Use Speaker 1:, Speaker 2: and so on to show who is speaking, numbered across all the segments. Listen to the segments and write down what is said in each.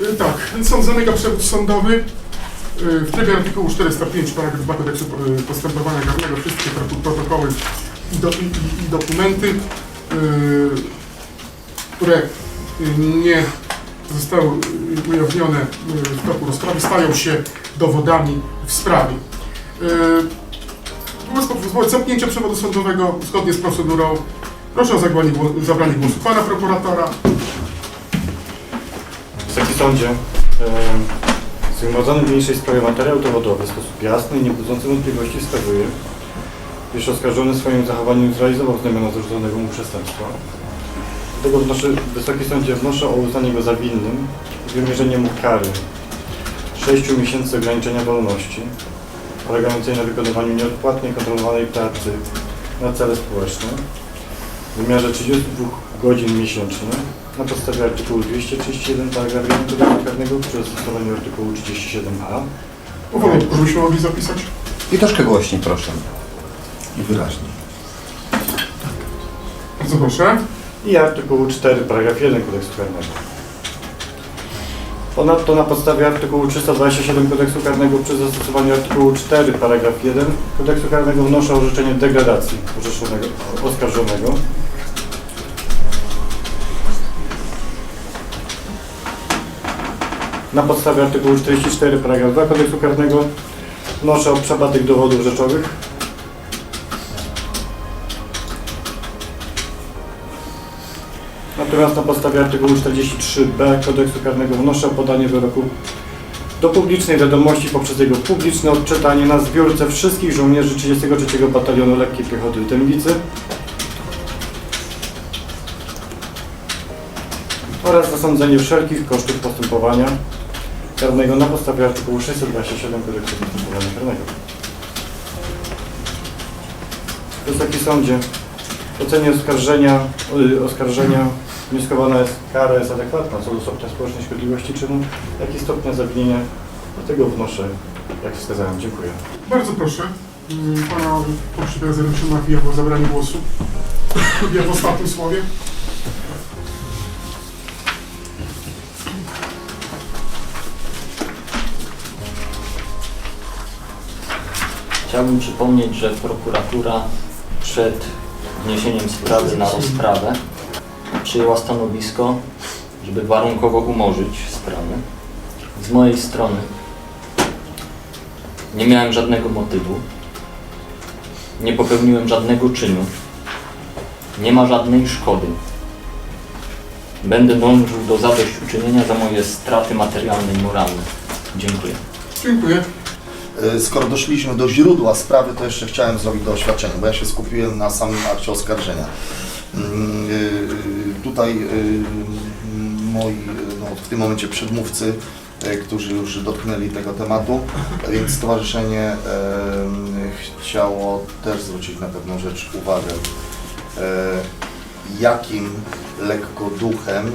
Speaker 1: Y, Tak, sąd zamyka przewód sądowy y, w trybie artykułu 405 paragraf 2 kodeksu y, postępowania karnego wszystkie pro- protokoły i, do, i, i, dokumenty, y, które nie zostały ujawnione w toku rozprawy, stają się dowodami w sprawie. Wobec zamknięcia przewodu sądowego zgodnie z procedurą proszę o zabranie głosu pana prokuratora.
Speaker 2: Sądzie, zgromadzony w niniejszej sprawie materiał dowodowy w sposób jasny i niebudzący wątpliwości wskazuje, iż oskarżony swoim zachowaniem zrealizował znamiona zarzuconego mu przestępstwa. Dlatego wnoszę, Wysoki Sądzie wnoszę o uznanie go za winnym i wymierzenie mu kary 6 miesięcy ograniczenia wolności polegającej na wykonywaniu nieodpłatnej kontrolowanej pracy na cele społeczne w wymiarze 32 godzin miesięcznie na podstawie artykułu 231 paragraf 1 kodeksu karnego przy zastosowaniu artykułu 37a
Speaker 1: Powolutku, żebyśmy mogli zapisać.
Speaker 3: I troszkę głośniej, proszę. I wyraźniej.
Speaker 1: Bardzo proszę.
Speaker 2: i artykułu 4 paragraf 1 kodeksu karnego. Ponadto na podstawie artykułu 327 kodeksu karnego przy zastosowaniu artykułu 4 paragraf 1 kodeksu karnego wnoszę o orzeczenie degradacji orzeszonego, oskarżonego Na podstawie artykułu 44 paragraf 2 kodeksu karnego wnoszę o przepadek dowodów rzeczowych. Natomiast na podstawie artykułu 43b kodeksu karnego wnoszę o podanie wyroku do publicznej wiadomości poprzez jego publiczne odczytanie na zbiórce wszystkich żołnierzy 33 Batalionu Lekkiej Piechoty w Dębicy oraz zasądzenie wszelkich kosztów postępowania karnego na podstawie artykułu 627 kodeksu postępowania karnego. Wysoki Sądzie, w ocenie oskarżenia, y, oskarżenia wnioskowana jest kara jest adekwatna co do stopnia społecznej szkodliwości czynu, jak i stopnia zawinienia. Dlatego wnoszę, jak wskazałem. Dziękuję.
Speaker 1: Bardzo proszę. mm, Pana poprzednika Zerusza Mafija o zabranie głosu. Ja w ostatnim słowie.
Speaker 4: Chciałbym przypomnieć, że prokuratura przed wniesieniem sprawy na rozprawę przyjęła stanowisko, żeby warunkowo umorzyć sprawę. Z mojej strony nie miałem żadnego motywu, nie popełniłem żadnego czynu, nie ma żadnej szkody. Będę dążył do zadośćuczynienia za moje straty materialne i moralne. Dziękuję.
Speaker 1: Dziękuję.
Speaker 3: E, Skoro doszliśmy do źródła sprawy, to jeszcze chciałem zrobić do oświadczenia, bo ja się skupiłem na samym akcie oskarżenia. Mm, e, Tutaj e, moi no, w tym momencie przedmówcy, którzy już dotknęli tego tematu, więc stowarzyszenie chciało też zwrócić na pewną rzecz uwagę. Jakim lekko duchem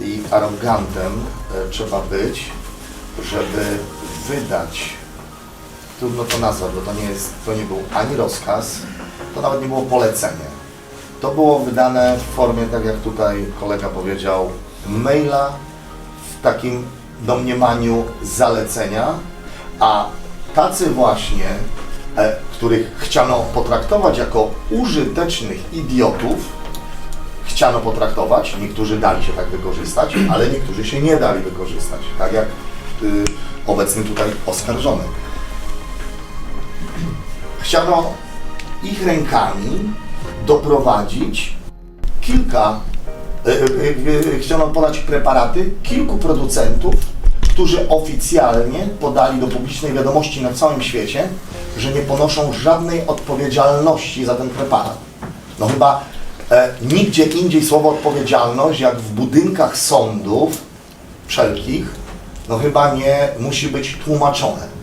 Speaker 3: i arogantem trzeba być, żeby wydać trudno to nazwać, bo to nie, jest, to nie był ani rozkaz, to nawet nie było polecenie. To było wydane w formie, tak jak tutaj kolega powiedział, maila w takim domniemaniu zalecenia, a tacy właśnie, e, których chciano potraktować jako użytecznych idiotów, chciano potraktować, niektórzy dali się tak wykorzystać, ale niektórzy się nie dali wykorzystać, tak jak y, obecny tutaj oskarżony chciano ich rękami doprowadzić kilka, e, e, e, chciano podać preparaty kilku producentów, którzy oficjalnie podali do publicznej wiadomości na całym świecie, że nie ponoszą żadnej odpowiedzialności za ten preparat. No chyba e, nigdzie indziej słowo odpowiedzialność, jak w budynkach sądów wszelkich, no chyba nie musi być tłumaczone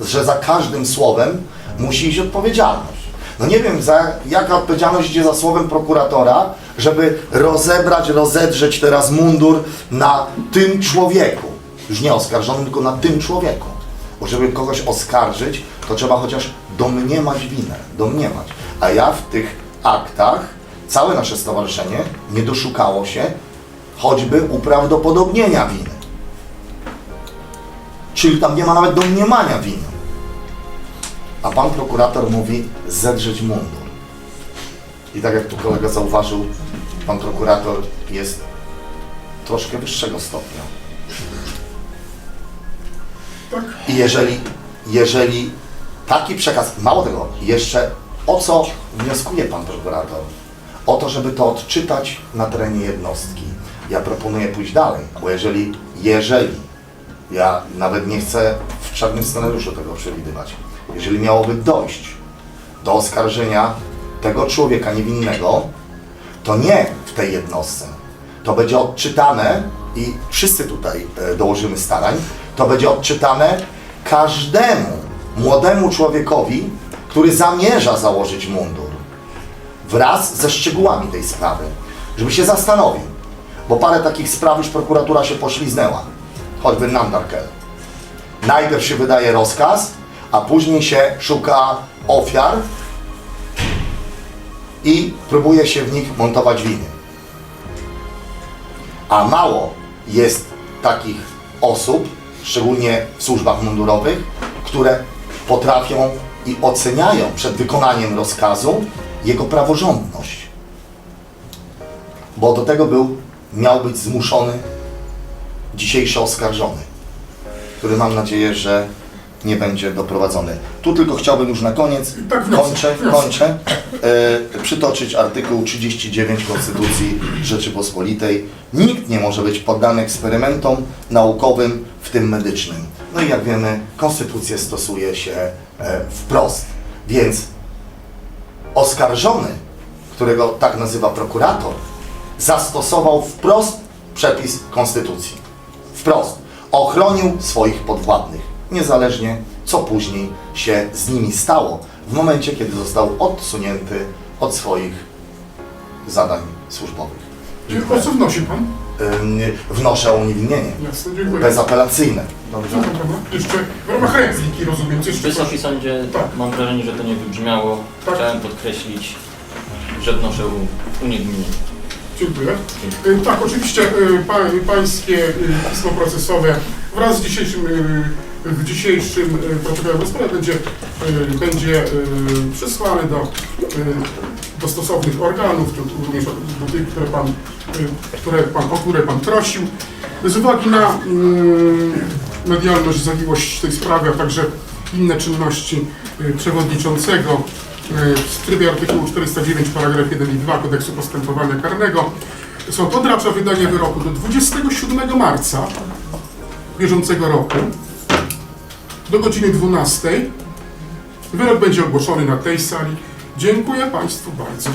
Speaker 3: że za każdym słowem musi iść odpowiedzialność. No nie wiem, za, jaka odpowiedzialność idzie za słowem prokuratora, żeby rozebrać, rozedrzeć teraz mundur na tym człowieku. Już nie oskarżonym, tylko na tym człowieku. Bo żeby kogoś oskarżyć, to trzeba chociaż domniemać winę, domniemać. A ja w tych aktach, całe nasze stowarzyszenie nie doszukało się choćby uprawdopodobnienia winy. Czyli tam nie ma nawet domniemania winy. A pan prokurator mówi zedrzeć mundur. I tak jak tu kolega zauważył, pan prokurator jest troszkę wyższego stopnia.
Speaker 1: Tak?
Speaker 3: I jeżeli, jeżeli taki przekaz, mało tego, jeszcze o co wnioskuje pan prokurator? O to, żeby to odczytać na terenie jednostki. Ja proponuję pójść dalej, bo jeżeli, jeżeli, ja nawet nie chcę w czarnym scenariuszu tego przewidywać, jeżeli miałoby dojść do oskarżenia tego człowieka niewinnego, to nie w tej jednostce. To będzie odczytane i wszyscy tutaj e, dołożymy starań, to będzie odczytane każdemu młodemu człowiekowi, który zamierza założyć mundur wraz ze szczegółami tej sprawy, żeby się zastanowił, bo parę takich spraw już prokuratura się pośliznęła, choćby Nandarkel. Najpierw się wydaje rozkaz, a później się szuka ofiar i próbuje się w nich montować winy. A mało jest takich osób, szczególnie w służbach mundurowych, które potrafią i oceniają przed wykonaniem rozkazu jego praworządność. Bo do tego był, miał być zmuszony dzisiejszy oskarżony, który mam nadzieję, że nie będzie doprowadzony. Tu tylko chciałbym już na koniec,
Speaker 1: Tak,
Speaker 3: kończę, kończę, e, przytoczyć artykuł 39 Konstytucji Rzeczypospolitej. Nikt nie może być poddany eksperymentom naukowym, w tym medycznym. No i jak wiemy, Konstytucję stosuje się e, wprost. Więc oskarżony, którego tak nazywa prokurator, zastosował wprost przepis Konstytucji. Wprost. Ochronił swoich podwładnych, niezależnie co później się z nimi stało, w momencie, kiedy został odsunięty od swoich zadań służbowych.
Speaker 1: O co wnosi pan?
Speaker 3: Ym, Wnoszę o uniewinnienie.
Speaker 1: Jasne, dziękuję.
Speaker 3: Bezapelacyjne. Dobrze?
Speaker 1: Jeszcze w ramach repliki rozumiem. Jeszcze coś.
Speaker 4: Wysoki sądzie,
Speaker 1: Tak.
Speaker 4: mam wrażenie, że to nie wybrzmiało.
Speaker 1: Tak.
Speaker 4: Chciałem podkreślić, że wnoszę u- uniewinnienie.
Speaker 1: Dziękuję. Y, Tak, oczywiście y, pa, pańskie y, pismo procesowe wraz z dzisiejszym, y, w dzisiejszym protokole rozprawy będzie, y, będzie y, przesłane do, y, do stosownych organów, również do tych, które pan, które pan, o które pan prosił. Z uwagi na mm, medialność, zawiłość tej sprawy, a także inne czynności przewodniczącego w trybie artykułu 409 paragraf 1 i 2 Kodeksu Postępowania Karnego sąd odracza wydanie wyroku do 27 marca bieżącego roku do godziny 12. Wyrok będzie ogłoszony na tej sali. Dziękuję Państwu bardzo.